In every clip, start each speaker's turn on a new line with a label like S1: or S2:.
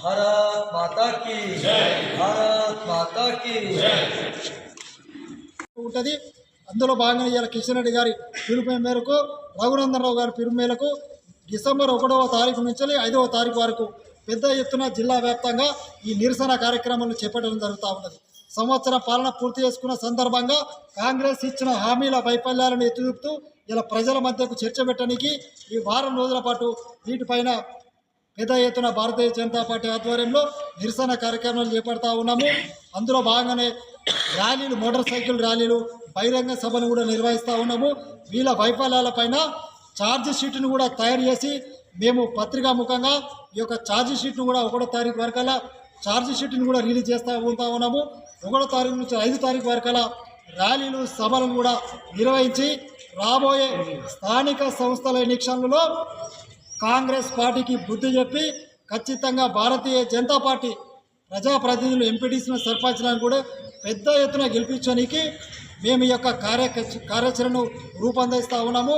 S1: భారత్ మాతా కీ భారత్ మాతా కీ
S2: ఉంటుంది. అందులో భాగంగా ఇవాళ కిషన్ రెడ్డి గారి పిలుపు మేరకు రఘునందన్ రావు గారి పిలుపు మేరకు డిసెంబర్ ఒకటవ తారీఖు నుంచి ఐదవ తారీఖు వరకు పెద్ద ఎత్తున జిల్లా వ్యాప్తంగా ఈ నిరసన కార్యక్రమాలను చేపట్టడం జరుగుతూ ఉన్నది. సంవత్సరం పాలన పూర్తి చేసుకున్న సందర్భంగా కాంగ్రెస్ ఇచ్చిన హామీల వైఫల్యాలను ఎత్తుచూపుతూ ఇలా ప్రజల మధ్యకు చర్చ పెట్టడానికి ఈ వారం రోజుల పాటు వీటిపైన పెద్ద ఎత్తున భారతీయ జనతా పార్టీ ఆధ్వర్యంలో నిరసన కార్యక్రమాలు చేపడతా ఉన్నాము. అందులో భాగంగానే ర్యాలీలు మోటార్ సైకిల్ ర్యాలీలు బహిరంగ సభను కూడా నిర్వహిస్తూ ఉన్నాము. వీళ్ళ వైఫల్యాలపైన ఛార్జ్ షీట్ను కూడా తయారు చేసి మేము పత్రికా ముఖంగా ఈ యొక్క ఛార్జ్ షీట్ను కూడా ఒకటో తారీఖు వరకల్లా ఛార్జ్ షీట్ను కూడా రిలీజ్ చేస్తూ ఉంటా ఉన్నాము. ఒకటో తారీఖు నుంచి ఐదు తారీఖు వరకల్లా ర్యాలీలు సభలను కూడా నిర్వహించి రాబోయే స్థానిక సంస్థల ఎన్నికలలో కాంగ్రెస్ పార్టీకి బుద్ధి చెప్పి ఖచ్చితంగా భారతీయ జనతా పార్టీ ప్రజాప్రతినిధులు ఎంపీటీసీని సర్పంచ్లను కూడా పెద్ద ఎత్తున గెలిపించడానికి మేము ఈ యొక్క కార్య కార్యాచరణను రూపొందిస్తూ ఉన్నాము.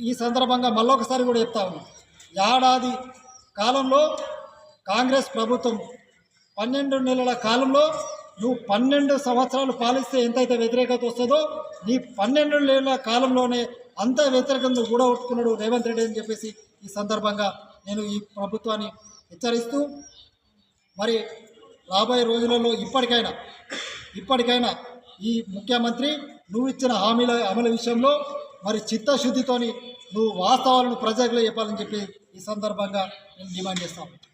S2: ఈ సందర్భంగా మళ్ళొకసారి కూడా చెప్తా ఉన్నాం ఏడాది కాలంలో కాంగ్రెస్ ప్రభుత్వం పన్నెండు నెలల కాలంలో నువ్వు పన్నెండు సంవత్సరాలు పాలిస్తే ఎంతైతే వ్యతిరేకత వస్తుందో నీ పన్నెండు నెలల కాలంలోనే అంత వ్యతిరేకంతో కూడా ఒట్టుకున్నాడు రేవంత్ రెడ్డి అని చెప్పేసి ఈ సందర్భంగా నేను ఈ ప్రభుత్వాన్ని హెచ్చరిస్తూ మరి రాబోయే రోజులలో ఇప్పటికైనా ఇప్పటికైనా ఈ ముఖ్యమంత్రి నువ్వు ఇచ్చిన హామీల అమలు విషయంలో మరి చిత్తశుద్ధితోని నువ్వు వాస్తవాలను ప్రజలకు చెప్పాలని చెప్పి ఈ సందర్భంగా నేను డిమాండ్ చేస్తాను